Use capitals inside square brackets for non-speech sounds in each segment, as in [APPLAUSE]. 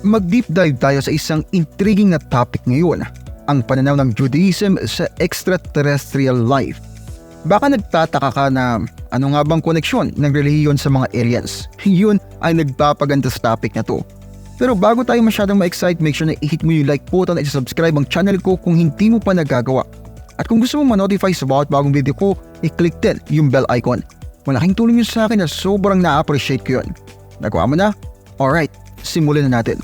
mag-deep dive tayo sa isang intriguing na topic ngayon, ang pananaw ng Judaism sa extraterrestrial life. Baka nagtataka ka na ano nga bang koneksyon ng relihiyon sa mga aliens? [LAUGHS] Yun ay nagpapaganda sa topic na to. Pero bago tayo masyadong ma-excite, make sure na i-hit mo yung like button at subscribe ang channel ko kung hindi mo pa nagagawa. At kung gusto mo ma-notify sa bawat bagong video ko, i-click din yung bell icon. Malaking tulong yun sa akin na sobrang na-appreciate ko yun. Nagawa mo na? Alright, simulan na natin.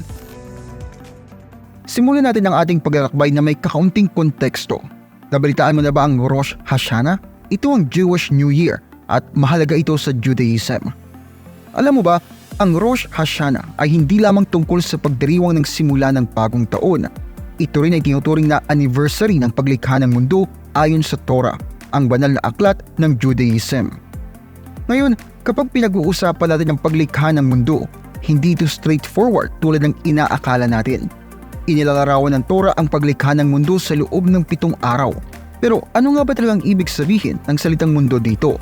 Simulan natin ang ating paglalakbay na may kakaunting konteksto. Nabalitaan mo na ba ang Rosh Hashanah? Ito ang Jewish New Year at mahalaga ito sa Judaism. Alam mo ba, ang Rosh Hashanah ay hindi lamang tungkol sa pagdiriwang ng simula ng bagong taon. Ito rin ay tinuturing na anniversary ng paglikha ng mundo ayon sa Torah, ang banal na aklat ng Judaism. Ngayon, kapag pinag-uusapan natin ang paglikha ng mundo, hindi ito straightforward tulad ng inaakala natin. Inilalarawan ng Torah ang paglikha ng mundo sa loob ng pitong araw pero ano nga ba talagang ibig sabihin ng salitang mundo dito?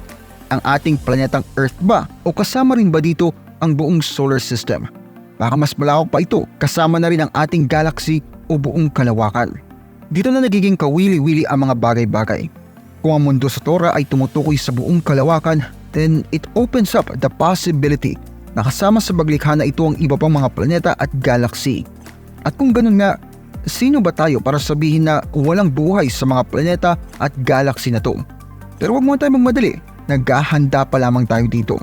Ang ating planetang Earth ba o kasama rin ba dito ang buong solar system? Baka mas malawak pa ito kasama na rin ang ating galaxy o buong kalawakan. Dito na nagiging kawili-wili ang mga bagay-bagay. Kung ang mundo sa Torah ay tumutukoy sa buong kalawakan, then it opens up the possibility na kasama sa paglikha na ito ang iba pang mga planeta at galaxy. At kung ganun nga, Sino ba tayo para sabihin na walang buhay sa mga planeta at galaxy na to? Pero wag mo tayo magmadali, naghahanda pa lamang tayo dito.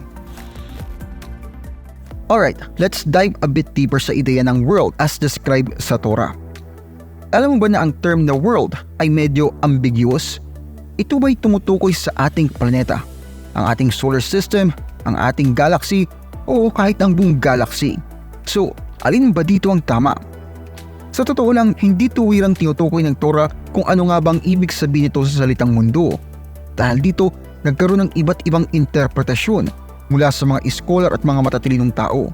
Alright, let's dive a bit deeper sa ideya ng world as described sa Torah. Alam mo ba na ang term na world ay medyo ambiguous? Ito ba'y tumutukoy sa ating planeta, ang ating solar system, ang ating galaxy, o kahit ang buong galaxy? So, alin ba dito ang tama? Sa totoo lang, hindi tuwirang tinutukoy ng Torah kung ano nga bang ibig sabihin nito sa salitang mundo. Dahil dito, nagkaroon ng iba't ibang interpretasyon mula sa mga scholar at mga matatilinong tao.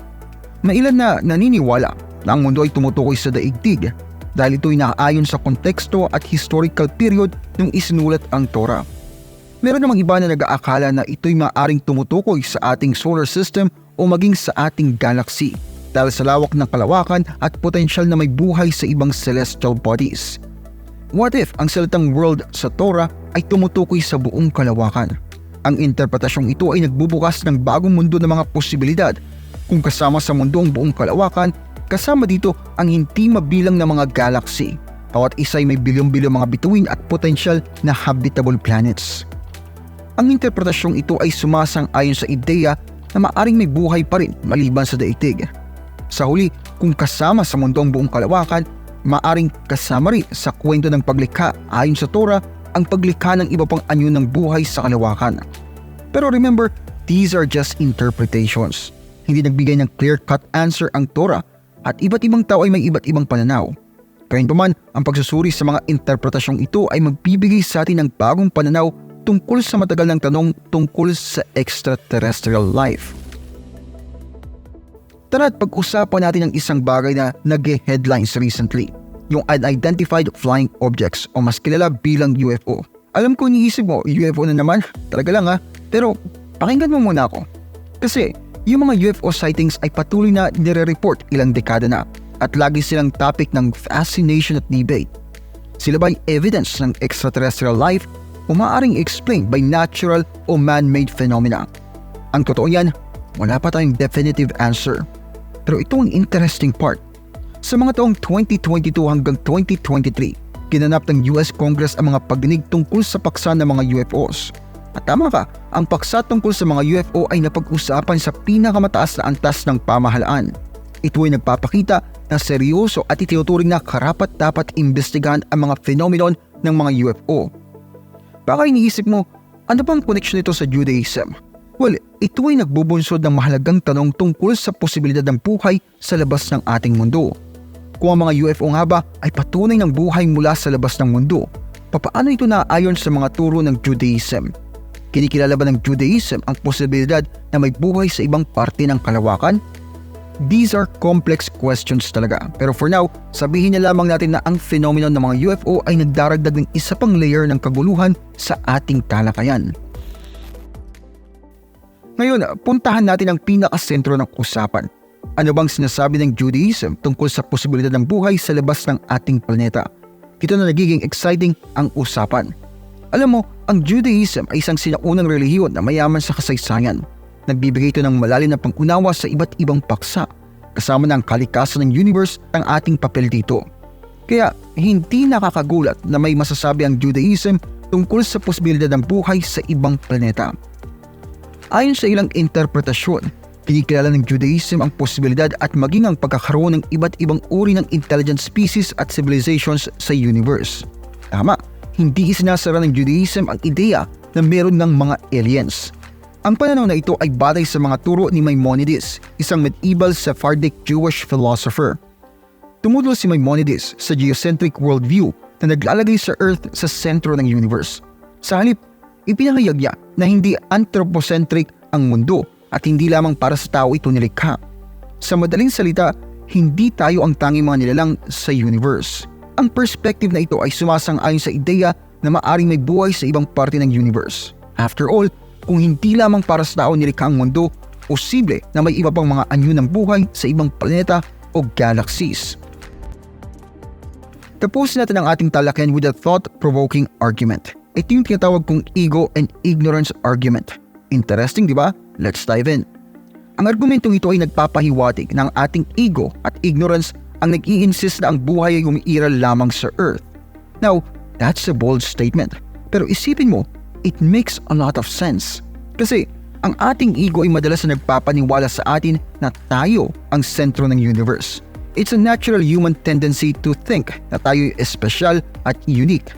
May ilan na naniniwala na ang mundo ay tumutukoy sa daigdig dahil ito'y nakaayon sa konteksto at historical period nung isinulat ang Torah. Meron namang iba na nag-aakala na ito'y maaring tumutukoy sa ating solar system o maging sa ating galaxy dahil sa lawak ng kalawakan at potensyal na may buhay sa ibang celestial bodies. What if ang salitang world sa Torah ay tumutukoy sa buong kalawakan? Ang interpretasyong ito ay nagbubukas ng bagong mundo ng mga posibilidad. Kung kasama sa mundo ang buong kalawakan, kasama dito ang hindi mabilang na mga galaxy. Bawat isa ay may bilyong-bilyong mga bituin at potensyal na habitable planets. Ang interpretasyong ito ay sumasang-ayon sa ideya na maaring may buhay pa rin maliban sa daigdig. Sa huli, kung kasama sa mundo ang buong kalawakan, maaring kasama rin sa kwento ng paglikha ayon sa Torah ang paglikha ng iba pang anyo ng buhay sa kalawakan. Pero remember, these are just interpretations. Hindi nagbigay ng clear-cut answer ang Torah at iba't ibang tao ay may iba't ibang pananaw. Gayunpaman, ang pagsusuri sa mga interpretasyong ito ay magbibigay sa atin ng bagong pananaw tungkol sa matagal ng tanong tungkol sa extraterrestrial life. Tara at pag-usapan natin ang isang bagay na nag-headlines recently – yung unidentified flying objects o mas kilala bilang UFO. Alam ko iniisip mo, UFO na naman, talaga lang ha. Pero pakinggan mo muna ako. Kasi yung mga UFO sightings ay patuloy na nire-report ilang dekada na at lagi silang topic ng fascination at debate. Sila ba'y evidence ng extraterrestrial life o maaaring explained by natural o man-made phenomena? Ang totoo yan, wala pa tayong definitive answer. Pero ito ang interesting part. Sa mga taong 2022 hanggang 2023, kinanap ng US Congress ang mga pagdinig tungkol sa paksa ng mga UFOs. At tama ka, ang paksa tungkol sa mga UFO ay napag-usapan sa pinakamataas na antas ng pamahalaan. Ito ay nagpapakita na seryoso at itinuturing na karapat dapat imbestigahan ang mga phenomenon ng mga UFO. Baka iniisip mo, ano bang connection nito sa Judaism? Well, ito ay nagbubunsod ng mahalagang tanong tungkol sa posibilidad ng buhay sa labas ng ating mundo. Kung ang mga UFO nga ba ay patunay ng buhay mula sa labas ng mundo, papaano ito naayon sa mga turo ng Judaism? Kinikilala ba ng Judaism ang posibilidad na may buhay sa ibang parte ng kalawakan? These are complex questions talaga. Pero for now, sabihin na lamang natin na ang phenomenon ng mga UFO ay nagdaragdag ng isa pang layer ng kaguluhan sa ating talakayan. Ngayon, puntahan natin ang pinakasentro ng usapan Ano bang sinasabi ng Judaism tungkol sa posibilidad ng buhay sa labas ng ating planeta? Dito na nagiging exciting ang usapan. Alam mo, ang Judaism ay isang sinaunang relihiyon na mayaman sa kasaysayan. Nagbibigay ito ng malalim na pangunawa sa iba't ibang paksa, kasama ng kalikasan ng universe ang ating papel dito. Kaya hindi nakakagulat na may masasabi ang Judaism tungkol sa posibilidad ng buhay sa ibang planeta. Ayon sa ilang interpretasyon, kinikilala ng Judaism ang posibilidad at maging ang pagkakaroon ng iba't ibang uri ng intelligent species at civilizations sa universe. Tama, hindi isinasara ng Judaism ang ideya na meron ng mga aliens. Ang pananaw na ito ay batay sa mga turo ni Maimonides, isang medieval Sephardic Jewish philosopher. Tumutol si Maimonides sa geocentric worldview na naglalagay sa Earth sa sentro ng universe. Sa halip, ipinahayag niya na hindi anthropocentric ang mundo at hindi lamang para sa tao ito nilikha. Sa madaling salita, hindi tayo ang tanging mga nilalang sa universe. Ang perspective na ito ay sumasang-ayon sa ideya na maaring may buhay sa ibang parte ng universe. After all, kung hindi lamang para sa tao nilikha ang mundo, posible na may iba pang mga anyo ng buhay sa ibang planeta o galaxies. Tapusin natin ang ating talakayan with a thought-provoking argument. Ito yung tinatawag kong ego and ignorance argument. Interesting, di ba? Let's dive in. Ang argumentong ito ay nagpapahiwatig ng ating ego at ignorance ang nag insist na ang buhay ay umiiral lamang sa Earth. Now, that's a bold statement. Pero isipin mo, it makes a lot of sense. Kasi ang ating ego ay madalas na nagpapaniwala sa atin na tayo ang sentro ng universe. It's a natural human tendency to think na tayo ay espesyal at unique.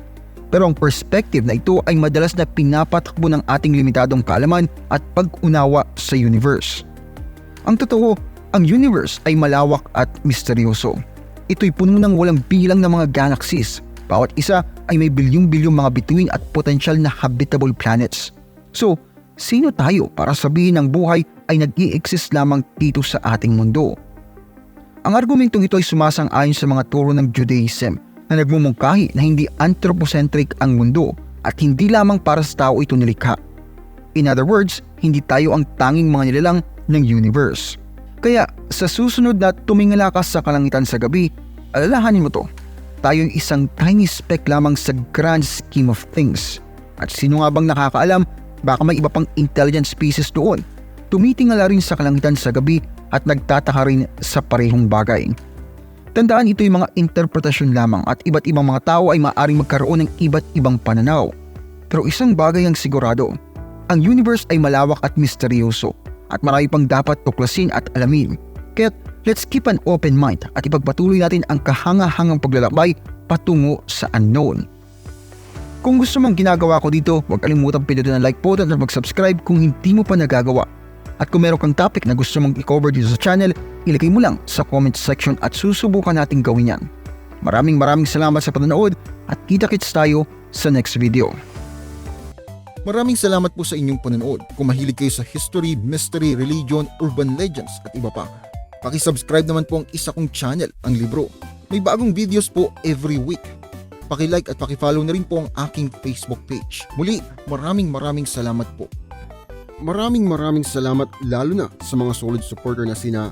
Pero ang perspective na ito ay madalas na pinapatakbo ng ating limitadong kaalaman at pag-unawa sa universe. Ang totoo, ang universe ay malawak at misteryoso. Ito'y puno ng walang bilang na mga galaxies. Bawat isa ay may bilyong-bilyong mga bituin at potensyal na habitable planets. So, sino tayo para sabihin ng buhay ay nag exist lamang dito sa ating mundo? Ang argumentong ito ay sumasang-ayon sa mga turo ng Judaism na nagmumungkahi na hindi anthropocentric ang mundo at hindi lamang para sa tao ito nilikha. In other words, hindi tayo ang tanging mga nilalang ng universe. Kaya sa susunod na tumingala ka sa kalangitan sa gabi, alalahanin mo to. Tayo yung isang tiny speck lamang sa grand scheme of things. At sino nga bang nakakaalam, baka may iba pang intelligent species doon. Tumitingala rin sa kalangitan sa gabi at nagtataka rin sa parehong bagay. Tandaan ito yung mga interpretasyon lamang at iba't ibang mga tao ay maaaring magkaroon ng iba't ibang pananaw. Pero isang bagay ang sigurado, ang universe ay malawak at misteryoso at marami pang dapat tuklasin at alamin. Kaya let's keep an open mind at ipagpatuloy natin ang kahanga-hangang paglalakbay patungo sa unknown. Kung gusto mong ginagawa ko dito, huwag kalimutan pindutin ang like button at mag-subscribe kung hindi mo pa nagagawa. At kung meron kang topic na gusto mong i-cover dito sa channel, ilagay mo lang sa comment section at susubukan natin gawin yan. Maraming maraming salamat sa panonood at kita-kits tayo sa next video. Maraming salamat po sa inyong panonood. Kung mahilig kayo sa history, mystery, religion, urban legends at iba pa, pakisubscribe naman po ang isa kong channel, ang Libro. May bagong videos po every week. Pakilike at pakifollow na rin po ang aking Facebook page. Muli, maraming maraming salamat po. Maraming maraming salamat lalo na sa mga solid supporter na sina